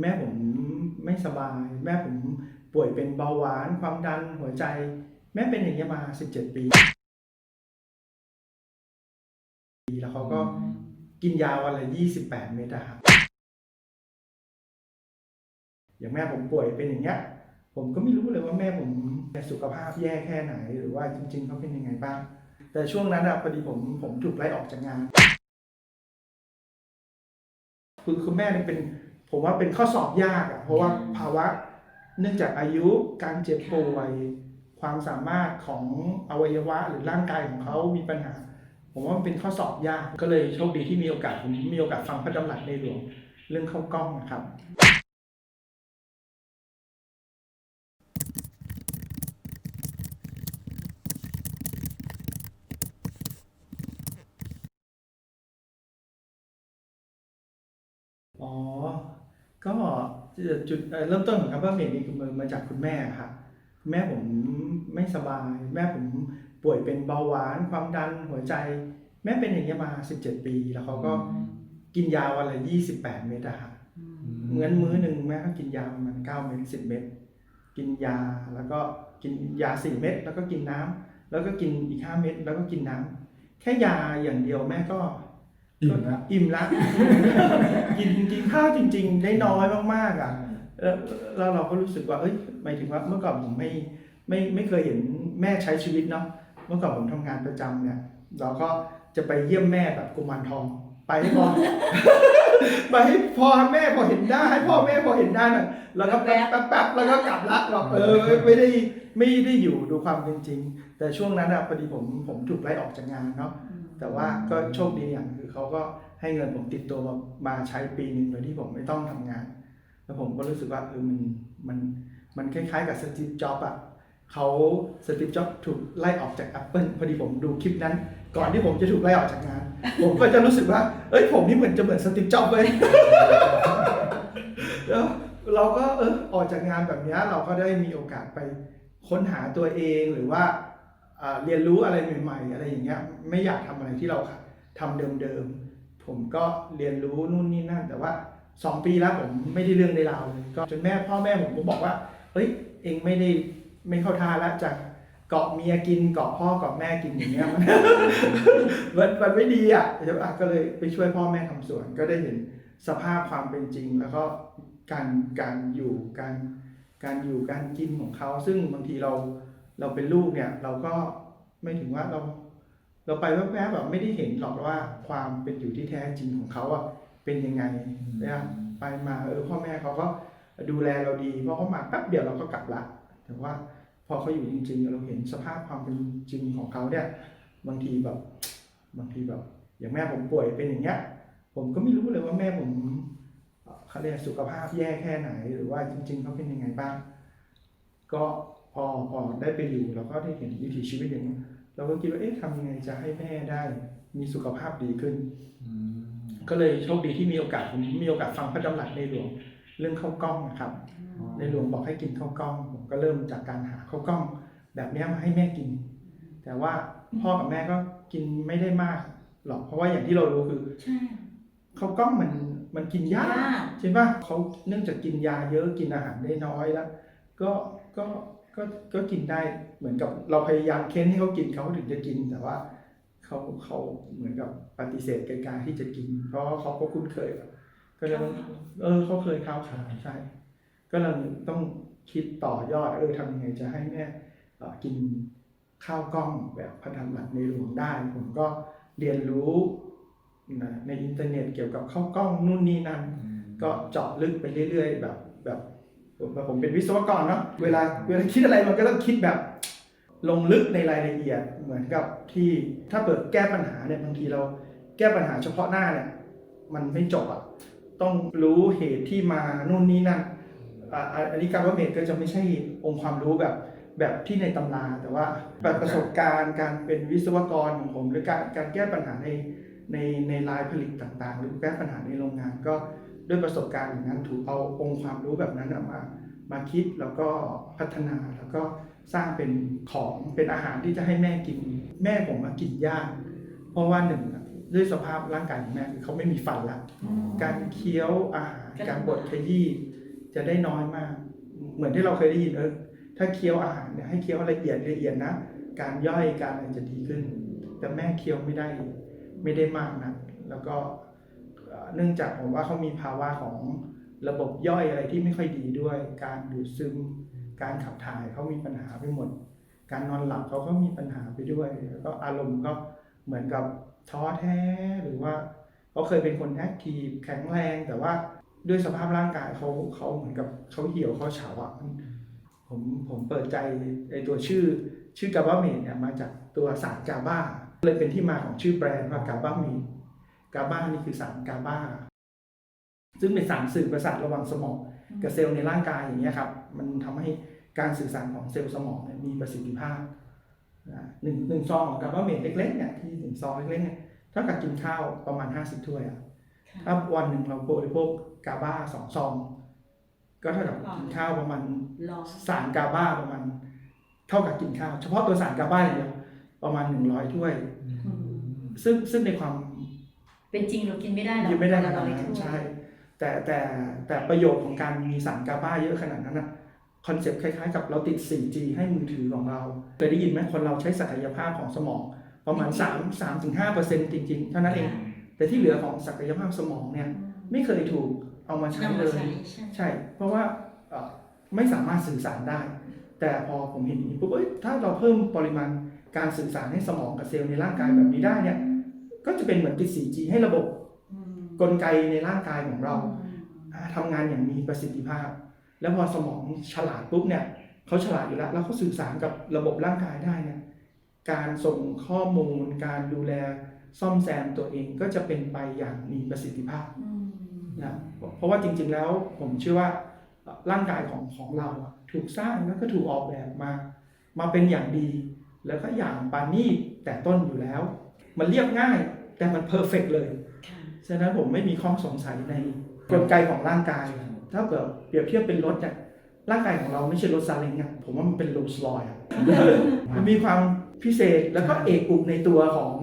แม่ผมไม่สบาย แม่ผมป่วยเป็นเบาหวาน ความดันหัวใจ แม่เป็นอย่างนี้ยมา 17 ปี แล้วเขาก็กินยาวันละ 28 เม็ดอะครับอย่างแม่ผมป่วยเป็นอย่างเงี้ย ผมก็ไม่รู้เลยว่าแม่ผมสุขภาพแย่แค่ไหน หรือว่าจริง ๆเขาเป็นยังไงบ้าง แต่ช่วงนั้นอะพอดีผมผมถูกไล่ออกจากงาน คือคือแม่เนี่ยเป็น ผมว่าเป็นข้อสอบยากอะเพราะว่าภาวะเนื่องจากอายุการเจ็บป่วย ความสามารถของอวัยวะหรือร่างกายของเขามีปัญหา ผมว่ามันเป็นข้อสอบยากก็เลยโชคดีที่มีโอกาสผมมีโอกาสฟังพระดำรัสในหลวงเรื่องเข้ากล้องนะครับ อ๋อ ก็จุดเริ่มต้นของคำว่าเมดนี่คือมาจากคุณแม่ครับแม่ผมไม่สบาย แม่ผมป่วยเป็นเบาหวาน ความดันหัวใจ แม่เป็นอย่างนี้ยมา 17 ปี แล้วเขาก็กินยาวันละ 28 เม็ดอะครับเหมือนมื้อหนึ่งแม่ก็กินยาประมาณ9เม็ด10 เม็ดกินยาแล้วก็กินยา 4 เม็ดแล้วก็กินน้ำแล้วก็กินอีก 5 เม็ดแล้วก็กินน้ำแค่ยาอย่างเดียวแม่ก็ อิ่มละอิ่มละกินกินข้าวจริงๆ ได้น้อยมากๆอะแล้วแล้วเราก็รู้สึกว่าเอ้ยหมายถึงว่าเมื่อก่อนผมไม่ไม่ไม่เคยเห็นแม่ใช้ชีวิตเนาะเมื่อก่อนผมทำงานประจำเนี่ยเราก็จะไปเยี่ยมแม่แบบกุมารทอง ไปให้พอ ไปให้พอแม่พอเห็นได้ให้พ่อแม่พอเห็นได้หน่อยแล้วก็แป๊บแป๊บแป๊บแล้วก็กลับละเราเออไม่ได้ไม่ได้อยู่ดูความเป็นจริง แต่ช่วงนั้นอะพอดีผมผมถูกไล่ออกจากงานเนาะ แต่ว่าก็โชคดีอย่างคือเขาก็ให้เงินผมติดตัวมามาใช้ปีหนึ่งโดยที่ผมไม่ต้องทำงาน แล้วผมก็รู้สึกว่าเออมันมันมันคล้ายๆกับสตีฟจ็อบอะเขาสตีฟจ็อบถูกไล่ออกจาก Apple พอดีผมดูคลิปนั้น ก่อนที่ผมจะถูกไล่ออกจากงาน ผมก็จะรู้สึกว่า เอ้ยผมนี่เหมือนจะเหมือนสตีฟจ็อบเลยแล้วเราก็เออออกจากงานแบบนี้เราก็ได้มีโอกาสไปค้นหาตัวเองหรือว่า เรียนรู้อะไรใหม่ ๆ อะไรอย่างเงี้ยไม่อยากทำอะไรที่เราทำเดิมๆผมก็เรียนรู้นู่นนี่นั่น แต่ว่าสองปีแล้วผมไม่ได้เรื่องได้ราวเลยก็จนแม่พ่อแม่ผมก็บอกว่าเฮ้ยเองไม่ได้ไม่เข้าท่าแล้วจากเกาะเมียกินเกาะพ่อเกาะแม่กินอย่างเงี้ยมันมันมันไม่ดีอะใช่ปะก็เลยไปช่วยพ่อแม่ทำสวน ก็ได้เห็นสภาพความเป็นจริง แล้วก็การการอยู่การการอยู่การกินของเขา ซึ่งบางทีเรา เราเป็นลูกเนี่ย เราก็ไม่ถึงว่าเรา เราไปแวบๆแบบไม่ได้เห็นหรอกว่าความเป็นอยู่ที่แท้จริงของเขาอะเป็นยังไงนะไปมาเออพ่อแม่เขาก็ดูแลเราดีเพราะเขามาแป๊บเดียวเราก็กลับละแต่ว่าพอเขาอยู่จริง ๆ เราเห็นสภาพความเป็นจริงของเขาเนี่ย บางทีแบบบางทีแบบ อย่างแม่ผมป่วยเป็นอย่างเงี้ย ผมก็ไม่รู้เลยว่าแม่ผมเอ่อเขาเรียกสุขภาพแย่แค่ไหน หรือว่าจริง ๆเขาเป็นยังไงบ้าง ก็ พอพอได้ไปอยู่เราก็ได้เห็นวิถีชีวิตอย่างนี้ยเราก็คิดว่าเอ๊ะทำยังไงจะให้แม่ได้ มีสุขภาพดีขึ้นก็เลยโชคดีที่มีโอกาสผมมีโอกาสฟังพระดำรัสในหลวงเรื่องข้าวกล้องนะครับ ในหลวงบอกให้กินข้าวกล้องผมก็เริ่มจากการหาข้าวกล้อง แบบเนี้ยมาให้แม่กิน แต่ว่าพ่อกับแม่ก็กินไม่ได้มากหรอกเพราะว่าอย่างที่เรารู้คือใช่ข้าวกล้องมันมันกินยากยากใช่ปะเขาเนื่องจากกินยาเยอะกินอาหารได้น้อยแล้วก็ก็ ก็ก็กินได้เหมือนกับเราพยายามเค้นให้เขากินเขาถึงจะกินแต่ว่าเขาเขาเหมือนกับปฏิเสธไกลๆที่จะกิน เพราะว่าเขาก็คุ้นเคยกับก็เลยต้องเออเขาเคยข้าวขาใช่ ก็เลยต้องคิดต่อยอดเออทำยังไงจะให้แม่เอ่อกินข้าวกล้องแบบพระธรรมรัตน์ในหลวงได้ ผมก็เรียนรู้นะในอินเทอร์เน็ตเกี่ยวกับข้าวกล้องนู่นนี่นั่นก็เจาะลึกไปเรื่อยๆ แบบแบบ ผมผมเป็นวิศวกรเนาะเวลาเวลาคิดอะไรมันก็ต้องคิดแบบ ลงลึกในรายละเอียดเหมือนกับที่ถ้าเปิดแก้ปัญหาเนี่ยบางทีเราแก้ปัญหาเฉพาะหน้าเนี่ยมันไม่จบอะต้องรู้เหตุที่มานู่นนี่นั่นอันนี้การว่าเมดก็จะไม่ใช่องค์ความรู้แบบแบบที่ในตำราแต่ว่าแบบประสบการณ์การเป็นวิศวกรของผมหรือการการแก้ปัญหาในในในลายผลิตต่างๆ หรือแก้ปัญหาในโรงงานก็ ด้วยประสบการณ์อย่างนั้นถูกเอาองค์ความรู้แบบนั้นน่ะมามาคิดแล้วก็พัฒนาแล้วก็สร้างเป็นของเป็นอาหารที่จะให้แม่กิน แม่ผมมากินยาก เพราะว่าหนึ่งอะด้วยสภาพร่างกายของแม่คือเขาไม่มีฟันละการเคี้ยวอาหารการบดขยี้จะได้น้อยมาก เหมือนที่เราเคยได้ยินเออถ้าเคี้ยวอาหารเนี่ยให้เคี้ยวละเอียดละเอียดนะการย่อยการอะไรจะดีขึ้น แต่แม่เคี้ยวไม่ได้ไม่ได้มากนะแล้วก็ เนื่องจากผมว่าเขามีภาวะของระบบย่อยอะไรที่ไม่ค่อยดีด้วย การดูดซึม การขับถ่ายเขามีปัญหาไปหมด การนอนหลับเขาก็มีปัญหาไปด้วย แล้วก็อารมณ์ก็เหมือนกับท้อแท้หรือว่าเขาเคยเป็นคนแอคทีฟแข็งแรงแต่ว่าด้วยสภาพร่างกายเขาเขาเหมือนกับเขาเหี่ยวเขาเฉาอะผมผมเปิดใจไอตัวชื่อชื่อกาบาเมดเนี่ยมาจากตัวสารกาบ้าเลยเป็นที่มาของชื่อแบรนด์ว่ากาบาเมด กาบานี่คือสารกาบาซึ่งเป็นสารสื่อประสาทระหว่างสมองกับเซลล์ในร่างกายอย่างเงี้ยครับ มันทำให้การสื่อสารของเซลล์สมองเนี่ยมีประสิทธิภาพนะหนึ่งหนึ่งซองของกาบาเมดเล็กๆเนี่ยที่หนึ่งซองเล็กๆเนี่ยเท่ากับกินข้าวประมาณ 50 ถ้วยอะถ้าวันหนึ่งเราบริโภคกาบ้าสองซอง ก็เท่ากับกินข้าวประมาณร้อนสารกาบ้าประมาณ เท่ากับกินข้าว เฉพาะตัวสารกาบ้าอย่างเดียวประมาณ 100 ถ้วย ซึ่งซึ่งในความ เป็นจริงเรากินไม่ได้หรอกยังไม่ได้ขเรานาดไม่นั้ถูนกใช่ แต่แต่แต่ประโยชน์ของการมีสารกาบ้าเยอะขนาดนั้นนะคอนเซ็ปต์คล้ายๆกับเราติด 4G ให้มือถือของเราเคยได้ยินไหมคนเราใช้ศักยภาพของสมอง ประมาณ 3 3ถึง5จริงๆ เท่านั้นเอง แต่ที่เหลือของศักยภาพสมองเนี่ยไม่เคยถูกเอามาใช้นำเลมายใช้ใช่ใช่ เพราะว่าเอ่อไม่สามารถสื่อสารได้ แต่พอผมเห็นอย่างนี้ปุ๊บเอ้ยถ้าเราเพิ่มปริมาณการสื่อสารให้สมองกับเซลล์ในร่างกายแบบนี้ได้เนี่ย ก็จะเป็นเหมือนติด 4G ให้ระบบอืมกลไกในร่างกายของเราอ่าทำงานอย่างมีประสิทธิภาพ แล้วพอสมองฉลาดปุ๊บเนี่ยเขาฉลาดอยู่แล้ว แล้วเขาสื่อสารกับระบบร่างกายได้เนี่ยการส่งข้อมูล การดูแลซ่อมแซมตัวเองก็จะเป็นไปอย่างมีประสิทธิภาพอืมนะเพราะว่าจริงๆแล้วผมเชื่อว่าเอ่อร่างกายของของเราอะถูกสร้างแล้วก็ถูกออกแบบมา มาเป็นอย่างดี แล้วก็อย่างปานี่แต่ต้นอยู่แล้ว มันเรียบง่าย แต่มันเพอร์เฟกเลยค่ะฉะนั้นผมไม่มีข้อสงสัยในกลไกของร่างกาย ถ้าเกิดเปรียบเทียบเป็นรถเนี่ยร่างกายของเราไม่ใช่รถซาเล้งอะผมว่ามันเป็นโรลส์รอยซ์อะมันมีความพิเศษแล้วก็เอกอุกในตัวของ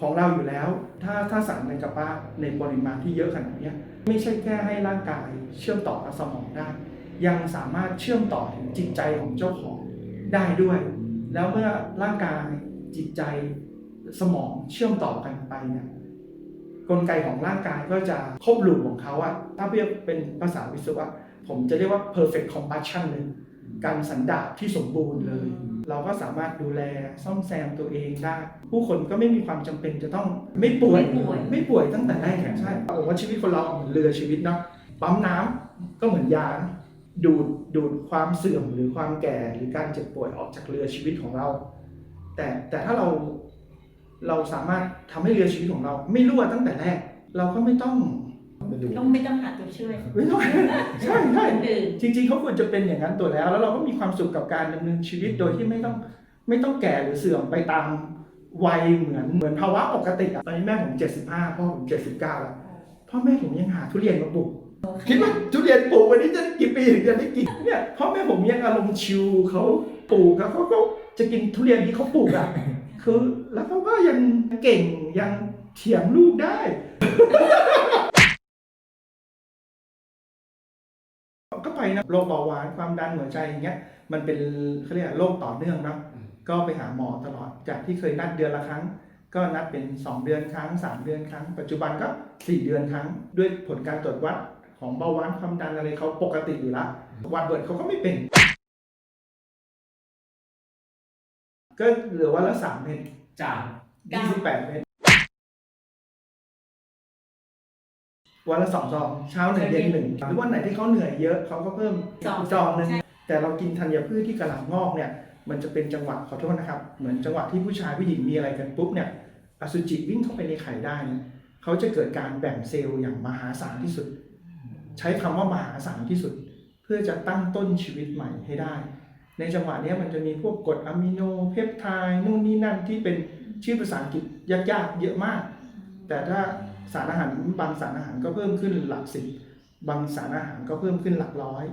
ของเราอยู่แล้ว ถ้าถ้าสารในกระเพาะในปริมาณที่เยอะขนาดเนี้ยไม่ใช่แค่ให้ร่างกายเชื่อมต่อกับสมองได้ ยังสามารถเชื่อมต่อถึงจิตใจของเจ้าของได้ด้วย แล้วเมื่อร่างกายจิตใจ สมองเชื่อมต่อกันไปเนี่ยกลไกของร่างกายก็จะครบลูปของเขาอะถ้าเรียกเป็นภาษาวิศวะผมจะเรียกว่า perfect combustion เลยการสันดาปที่สมบูรณ์เลย เราก็สามารถดูแลซ่อมแซมตัวเองได้ ผู้คนก็ไม่มีความจำเป็นจะต้องไม่ป่วยไม่ป่วยไม่ป่วยตั้งแต่แรกอะใช่ผมว่าชีวิตคนเราเหมือนเรือชีวิตเนาะปั๊มน้ำก็เหมือนยานะดูดดูดความเสื่อมหรือความแก่หรือการเจ็บป่วยออกจากเรือชีวิตของเรา แต่แต่ถ้าเรา เราสามารถทำให้เรือชีวิตของเรา ไม่รั่วตั้งแต่แรก เราก็ไม่ต้องต้องไม่ต้องหาตัวช่วยไม่ต้องใช่ใช่คนอื่นจริงๆเขาควรจะเป็นอย่างนั้นตัวแล้ว แล้วเราก็มีความสุขกับการดำเนินชีวิตโดยที่ไม่ต้องไม่ต้องแก่หรือเสื่อมไปตามวัยเหมือนเหมือนภาวะปกติอะตอนนี้แม่ผม 75 พ่อผม 79แล้วพ่อแม่ผมยังหาทุเรียนมาปลูกคิดว่าทุเรียนปลูกวันนี้จะได้กี่ปีถึงจะได้กินเนี่ยพ่อแม่ผมยังอารมณ์ชิลเขาปลูกแล้วเขาก็จะกินทุเรียนที่เขาปลูกอะ คือแล้วเขาก็ยังเก่งยังเถียงลูกได้ ก็ไปนะโรคเบาหวานความดันหัวใจอย่างเงี้ยมันเป็นเขาเรียกโรคต่อเนื่องเนาะก็ไปหาหมอตลอดจากที่เคยนัดเดือนละครั้ง ก็นัดเป็น 2 เดือนครั้ง 3 เดือนครั้ง ปัจจุบันก็ 4 เดือนครั้ง ด้วยผลการตรวจวัดของเบาหวานความดันอะไรเขาปกติอยู่แล้ววัดเบิร์ดเขาก็ไม่เป็น ก็เหลือวันละ3เม็ดจาก28เม็ดวันละสองซองเช้าหนึ่งเย็นหนึ่งหรือวันไหนที่เขาเหนื่อยเยอะเขาก็เพิ่มสองซองหนึ่งใช่แต่เรากินธัญพืชที่กระหล่ำงอกเนี่ย มันจะเป็นจังหวะขอโทษนะครับ เหมือนจังหวะที่ผู้ชายผู้หญิงมีอะไรกันปุ๊บเนี่ยอสุจิวิ่งเข้าไปในไข่ได้เนี่ยเขาจะเกิดการแบ่งเซลล์อย่างมหาศาลที่สุด ใช้คำว่ามหาศาลที่สุด เพื่อจะตั้งต้นชีวิตใหม่ให้ได้ ในจังหวะเนี้ยมันจะมีพวกกรดอะมิโนเพปไทด์นู่นนี่นั่นที่เป็นชื่อภาษาอังกฤษยากๆ เยอะมาก แต่ถ้าสารอาหารบางสารอาหารก็เพิ่มขึ้นหลักสิบบางสารอาหารก็เพิ่มขึ้นหลักร้อย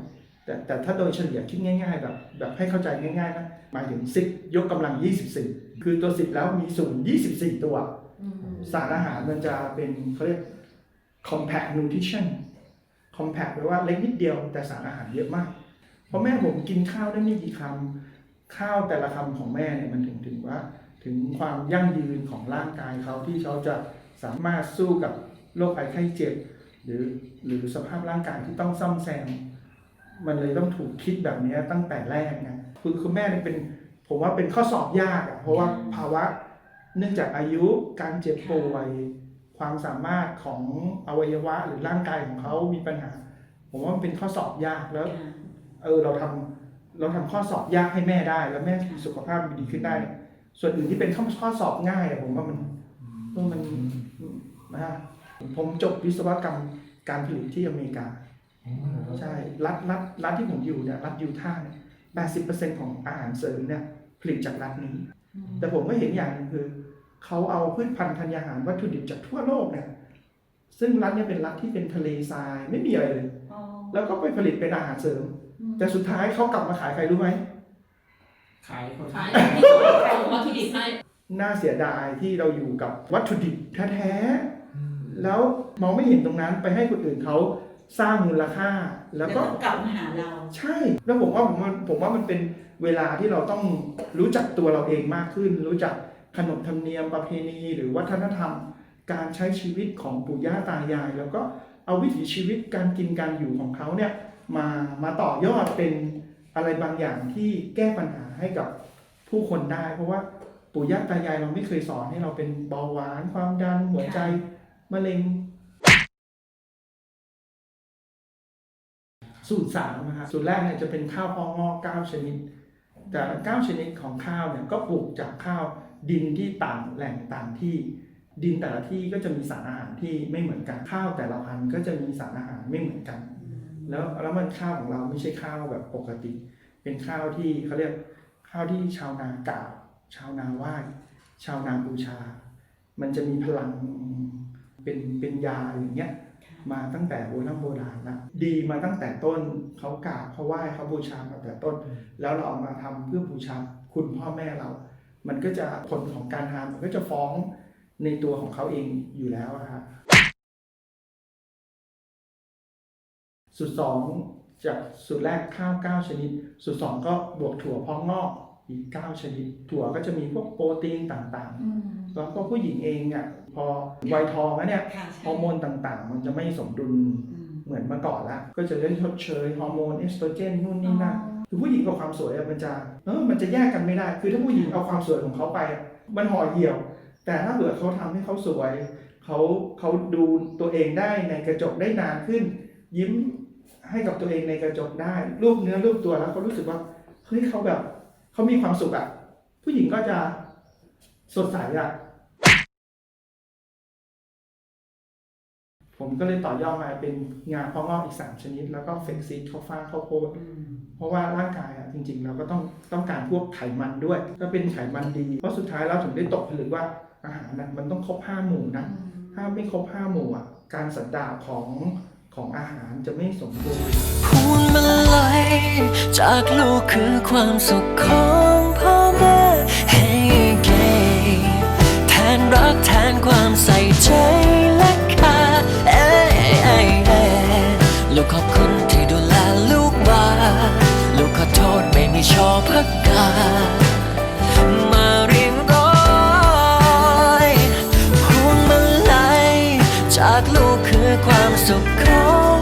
แต่แต่ถ้าโดยเฉลี่ยคิดง่ายๆ แบบแบบให้เข้าใจง่ายๆนะหมายถึง 10 ยกกำลัง 24 คือตัว 10 แล้วมีศูนย์24 ตัวอืมสารอาหารมันจะเป็นเขาเรียก compact nutrition compact แปลว่าเล็กนิดเดียวแต่สารอาหารเยอะมาก เพราะแม่ผมกินข้าวได้ไม่กี่คำข้าวแต่ละคำของแม่เนี่ยมันถึงถึงว่า ถึงความยั่งยืนของร่างกายเขาที่เขาจะสามารถสู้กับโรคภัยไข้เจ็บ หรือหรือสภาพร่างกายที่ต้องซ่อมแซม มันเลยต้องถูกคิดแบบนี้ตั้งแต่แรกไงคือคือแม่เนี่ยเป็นผมว่าเป็นข้อสอบยากอะเพราะว่าภาวะเนื่องจากอายุการเจ็บป่วยความสามารถของอวัยวะหรือร่างกายของเขามีปัญหา ผมว่ามันเป็นข้อสอบยากแล้ว เออเราทำเราทำข้อสอบยากให้แม่ได้ แล้วแม่มีสุขภาพดีขึ้นได้เนี่ยส่วนอื่นที่เป็นข้อข้อสอบง่ายอะผมว่ามันเออมันนะฮะผมจบวิศวกรรมการผลิตที่อเมริกาใช่รัฐรัฐรัฐที่ผมอยู่เนี่ยรัฐยูทาห์เนี่ยแปดสิบเปอร์เซ็นของอาหารเสริมเนี่ยผลิตจากรัฐนี้อืมแต่ผมก็เห็นอย่างหนึงคือเขาเอาพืชพันธุ์ธัญญาหารวัตถุดิบจากทั่วโลกเนี่ยซึ่งรัฐเนี่ยเป็นรัฐที่เป็นทะเลทรายไม่มีอะไรเลยอ๋อแล้วก็ไปผลิตเป็นอาหารเสริมอืม แต่สุดท้ายเขากลับมาขายใครรู้ไหม ขายคนขายที่ส่งขายวัตถุดิบให้น่าเสียดายที่เราอยู่กับวัตถุดิบแท้ๆ แล้วมองไม่เห็นตรงนั้นไปให้คนอื่นเขาสร้างมูลค่า แล้แล้ววก็ก็กลับมาหาเรา ใช่ แล้วผมว่าผมว่าผมว่ามันเป็นเวลาที่เราต้องรู้จักตัวเราเองมากขึ้น รู้จักขนบธรรมเนียมประเพณี หรือวัฒนธรรม การใช้ชีวิตของปู่ย่าตายาย แล้วก็เอาวิถีชีวิตการกินการอยู่ของเขาเนี่ย มามาต่อยอดเป็นอะไรบางอย่างที่แก้ปัญหาให้กับผู้คนได้ เพราะว่าปู่ย่าตายายเราไม่เคยสอนให้เราเป็นเบาหวาน ความดันหัวใจมะเร็ง สูตรสามนะครับสูตรแรกเนี่ยจะเป็นข้าวพองงอกเก้าชนิด แต่เก้าชนิดของข้าวเนี่ยก็ปลูกจากข้าวดินที่ต่างแหล่งต่างที่ดินแต่ละที่ก็จะมีสารอาหารที่ไม่เหมือนกันข้าวแต่ละพันธุ์ก็จะมีสารอาหารไม่เหมือนกัน แล้วแล้วมันข้าวของเราไม่ใช่ข้าวแบบปกติ เป็นข้าวที่เขาเรียกข้าวที่ชาวนากล่าว ชาวนาไหว้ชาวนาบูชา มันจะมีพลังเป็นเป็นยาอย่างเงี้ยมาตั้งแต่โบราณโบราณนะดีมาตั้งแต่ต้นเขากราบเขาไหว้เขาบูชามาแต่ต้น แล้วเราเอามาทำเพื่อบูชาคุณพ่อแม่เรา มันก็จะผลของการทานมันก็จะฟ้องในตัวของเขาเองอยู่แล้วอะครั สูตรสองจากสูตรแรกข้าวเก้าชนิด สูตรสองก็บวกถั่วพองงอกอีกเก้าชนิด ถั่วก็จะมีพวกโปรตีนต่างอืมๆแล้วก็ผู้หญิงเองเนี่ยพอวัยทองแล้วเนี่ยค่ะใช่ฮอร์โมนต่างๆ มันจะไม่สมดุลอืมเหมือนเมื่อก่อนละก็จะได้ชดเชยฮอร์โมนเอสโตรเจนนู่นนี่นั่นคือผู้หญิงกับความสวยอะมันจะเออมันจะแยกกันไม่ได้ คือถ้าผู้หญิงเอาความสวยของเขาไปอะมันห่อเหี่ยว แต่ถ้าเกิดเขาทำให้เขาสวยเขาเขาดูตัวเองได้ในกระจกได้นานขึ้น ยิ้ม ให้กับตัวเองในกระจกได้ รูปเนื้อรูปตัวแล้วเขารู้สึกว่าเฮ้ยเขาแบบเขามีความสุขอะผู้หญิงก็จะสดใสอะผมก็เลยต่อยอดมาเป็นงาพองอกอีก3ชนิด แล้วก็เฟกซีดข้าวฟ่างข้าวโพดอืมเพราะว่าร่างกายอะจริง ๆ เราก็ต้องต้องการพวกไขมันด้วย ก็เป็นไขมันดี เพราะสุดท้ายเราถึงได้ตกผลึกว่าอาหารนะมันต้องครบห้าหมู่นะ ถ้าไม่ครบห้าหมู่อะการสันดาปของ ของอาหารจะไม่สมบูรณ์พวงมาลัยจากลูกคือความสุขของพ่อแม่ให้เกแทนรักแทนความใส่ใจและค่าเอ้ยเอ้ยเอลูกขอบคุณที่ดูแลลูกมาลูกขอโทษไม่มีชอพักกามาเรียงร้อยพวงมาลัยจากลูก คือความสุขของ